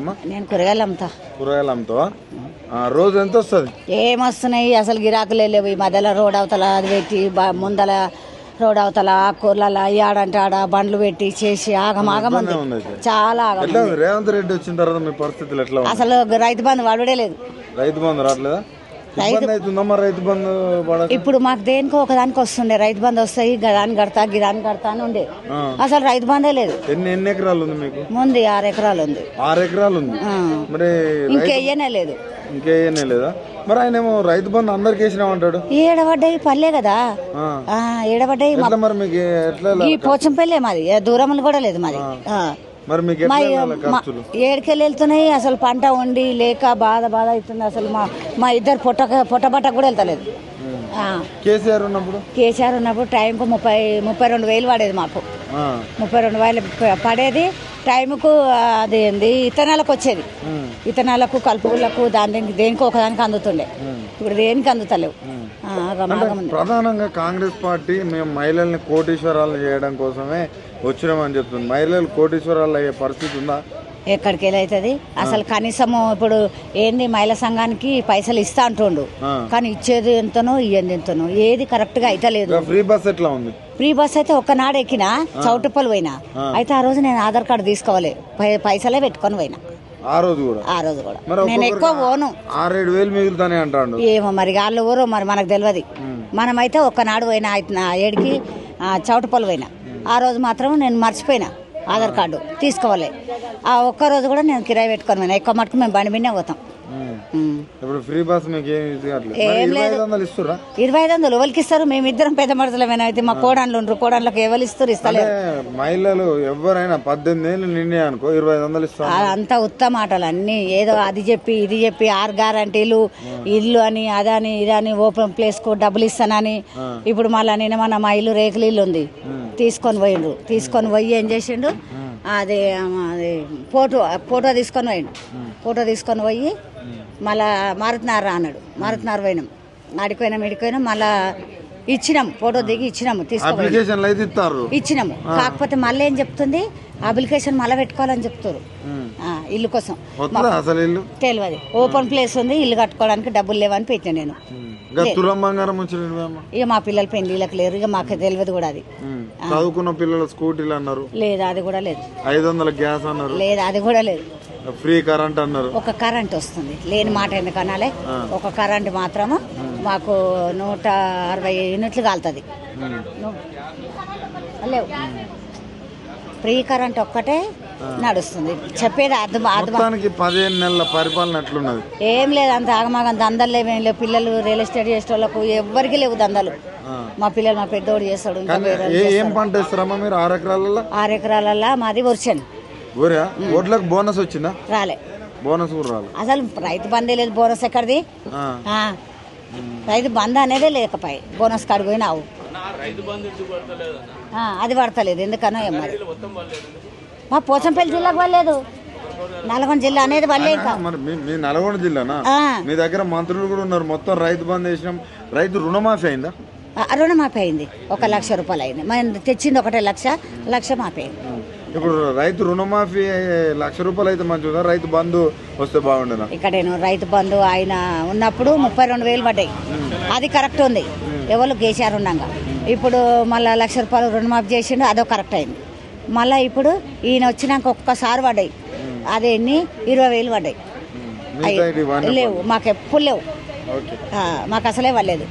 అమ్మ నేను కూరగాయలు అమ్ముతా కూరగాయలు అమ్ముతావా రోజు ఎంత వస్తుంది? ఏమొస్తున్నాయి? అసలు గిరాకులే లేవు. ఈ మధ్యలో రోడ్ అవతల అది పెట్టి ముందల రోడ్ అవతల కూరల ఆడంటే ఆడ బండ్లు పెట్టి చేసి ఆగం ఆగం ఉంది ఉంది అయితే. చాలా ఆగం రేవంత్ రెడ్డి వచ్చిన తర్వాత మీ పరిస్థితులు ఎట్లా అసలు రైతు బంధు వాడుడే లేదు. రైతు బంధు రావట్లేదా? రైతు బంధు ఇప్పుడు మాకు దేనికో ఒకదానికి వస్తుండే. రైతు బంధు వస్తాయి గదాని కడతా గిదాని కడతా అని ఉండే. అసలు రైతు బంధే లేదు. ఎన్ని ఎన్ని ఎకరాలు ఉంది మీకు? ముందు ఆరు ఎకరాలు ఉంది. ఆరు ఎకరాలు ఉంది. మరి ఇంకెయ్యనే లేదు. ఇంకేయనే లేదా? మరి ఆయన ఏమో రైతు బంధు అందరికి వేసినామంటాడు ఏడబడ్డాయి పల్లె కదా. ఏడబడ్డాయి మరి మీకు ఎట్లా ఈ పోచంపల్లె మాది. ఏ దూరంలో కూడా లేదు మాది. ఏడుకెళ్ళి వెళ్తున్నాయి అసలు పంట వండి లేక బాధ బాధ అవుతుంది అసలు మా మా ఇద్దరు పొట్ట పొట్టబట్ట కూడా వెళ్తలేదు. కేసీఆర్ ఉన్నప్పుడు? కేసీఆర్ ఉన్నప్పుడు టైంకు ముప్పై ముప్పై రెండు వేలు పడేది మాకు. ముప్పై రెండు వేలు పడేది. టైంకు అది ఏంది ఇతనాలకు వచ్చేది. ఇతనాలకు కలుపులకు దాని దేనికి దేనికి ఒకదానికి అందుతుండే. ఇప్పుడు దేనికి అందుతలేవు. ప్రధానంగా కాంగ్రెస్ పార్టీ మేము మహిళల్ని కోటీశ్వరాలు చేయడం కోసమే వచ్చినామని చెప్తుంది. మహిళలు కోటీశ్వరాలు అయ్యే పరిస్థితి ఉందా? ఎక్కడికి వెళ్ళి అవుతుంది అసలు కనీసము ఇప్పుడు ఏంది మహిళా సంఘానికి పైసలు ఇస్తా అంటుండు. కానీ ఇచ్చేది ఎంతనో ఇయ్యంది ఎంతనో. ఏది కరెక్ట్గా అయితలేదు ఫ్రీ బస్ ఎట్లా ఉంది? ఫ్రీ బస్ అయితే ఒక్కనాడు ఎక్కినా చౌటుప్పలు పోయినా. అయితే ఆ రోజు నేను ఆధార్ కార్డు తీసుకోవాలి. పైసలే పెట్టుకొని పోయినా. ఆ రోజు కూడా? ఆ రోజు కూడా. నేను ఎక్కువ పోను. ఆరేడు వేలు మిగులుతానే అంటాడు. ఏమో మరి వాళ్ళు ఊరు మరి మనకు తెలియదు మనమైతే ఒక్కనాడు పోయినా ఏడికి ఆ, చౌటుప్పలు పోయినా. ఆ రోజు మాత్రం నేను మర్చిపోయినా ఆధార్ కార్డు తీసుకోవాలి. ఆ ఒక్క రోజు కూడా నేను కిరాయి పెట్టుకొని పోయినా. ఎక్కువ మటుకు మేము బండి మీదే పోతాం. ఇప్పుడు ఫ్రీ బస్ మీకు ఏం ఇరవై ఇస్తురా ఇరవై ఐదు వందలు ఎవరికి ఇస్తారు? మేము ఇద్దరం పెద్ద మడతలమైనా అయితే మా కోడన్లు ఉండరు. కోడన్లకు ఎవరు ఇస్తారు? ఇస్తలేరు. అంటే మహిళలు ఎవరైనా పద్దెనిమిది ఏళ్ళు నిండే అనుకో ఇరవై ఐదు వందలు ఇస్తాం. అంతా ఉత్తమ మాటలు అన్ని ఏదో అది చెప్పి ఇది చెప్పి ఆరు గ్యారంటీలు ఇల్లు అని అదని ఇదని ఓపెన్ ప్లేస్కు డబ్బులు ఇస్తానని. ఇప్పుడు మళ్ళీ నేను మన మా ఇల్లు రేకుల ఇల్లు ఉంది. తీసుకొని పోయిండ్రు. తీసుకొని పోయి ఏం చేసిండు అది అది ఫోటో ఫోటో తీసుకొని పోయిండు. ఫోటో తీసుకొని పోయి మళ్ళా మారుతున్నారా అన్నాడు. మారుతున్నారు పోయినాం. ఆడిపోయినాం ఇడిపోయినాం మళ్ళా ఇచ్చినాం. ఫోటో దిగి ఇచ్చినాము తీసుకొని ఇచ్చినాము. కాకపోతే మళ్ళీ ఏం చెప్తుంది? అప్లికేషన్ మళ్ళీ పెట్టుకోవాలని చెప్తారు ఇల్లు కోసం. తెలియదు. ఓపెన్ ప్లేస్ ఉంది ఇల్లు కట్టుకోవడానికి డబ్బులు లేవని పెట్టిన నేను. ఇంకా మా పిల్లల పెళ్ళిళ్ళకి లేరు ఇక మాకు తెలియదు కూడా అది. చదువుకున్న పిల్లలు స్కూటీలు అన్నారు. లేదు అది కూడా లేదు. ఐదు వందల గ్యాస్ అన్నారు. లేదు అది కూడా లేదు. ఫ్రీ కరెంట్ అన్నారు. ఒక కరెంట్ వస్తుంది. లేని మాట ఎందుకు అనాలి? ఒక కరెంట్ మాత్రము మాకు నూట అరవై యూనిట్లు కాలుతుంది. లేవు. ఫ్రీ కరెంట్ ఒక్కటే నడుస్తుంది. చెప్పేది అర్థం అర్థం మొత్తానికి పదిహేను నెలల పరిపాలన ఎట్లున్నది? ఏం లేదు అంత ఆగమాగం దందలు లేవేం లేవు. పిల్లలు రియల్ ఎస్టేట్ చేసే వాళ్ళకు ఎవరికి లేవు దందలు. మా పిల్లలు మా పెద్దోడు చేస్తాడు ఇంకా ఏ ఏం పంట వేస్తారమ్మా మీరు? ఆరు ఎకరాలలో? ఆరు ఎకరాలల్లో మాది వర్షన్ ఊరా ఓట్లకు బోనస్ వచ్చిందా? రాలే. బోనస్ కూడా రాలేదు అసలు రైతు బందే లేదు బోనస్ ఎక్కడిది? ఆ. ఆ. రైతు బంద్ అనేదే లేకపోయి. బోనస్ కాడికి పోయినావు. ఆ, అది పడతలేదు. ఎందుకనో ఏం మరి? మా పోచంపల్లి జిల్లాకు పడలేదు. నల్గొండ జిల్లా అనేది ఇంకా. మరి మీ మీ నల్గొండ జిల్లానా? ఆ. మీ దగ్గర మంత్రులు కూడా ఉన్నారు. మొత్తం రైతు బంద్ వేసినాం. రైతు రుణమాఫీ అయిందా? ఆ, రుణమాఫీ అయింది. ఒక లక్ష రూపాయలు అయింది. మనం తెచ్చింది ఒకటే లక్ష లక్ష మాఫీ అయింది. ఇప్పుడు రైతు రుణమాఫీ లక్ష రూపాయలు అయితే మంచిగా రైతు బంధు వస్తే బాగుండేనా? ఇక్కడ నేను రైతు బంధు ఆయన ఉన్నప్పుడు ముప్పై రెండు వేలు పడ్డాయి. అది కరెక్ట్ ఉంది. ఎవరు కేసీఆర్ ఉండగా. ఇప్పుడు మళ్ళీ లక్ష రూపాయలు రుణమాఫీ చేసిండు అదో కరెక్ట్ అయింది. మళ్ళీ ఇప్పుడు ఈయన వచ్చినాక ఒక్కసారి పడ్డాయి. అదే ఎన్ని ఇరవై వేలు పడ్డాయి. లేవు మాకు ఎప్పుడు లేవు. మాకు అసలే పడలేదు.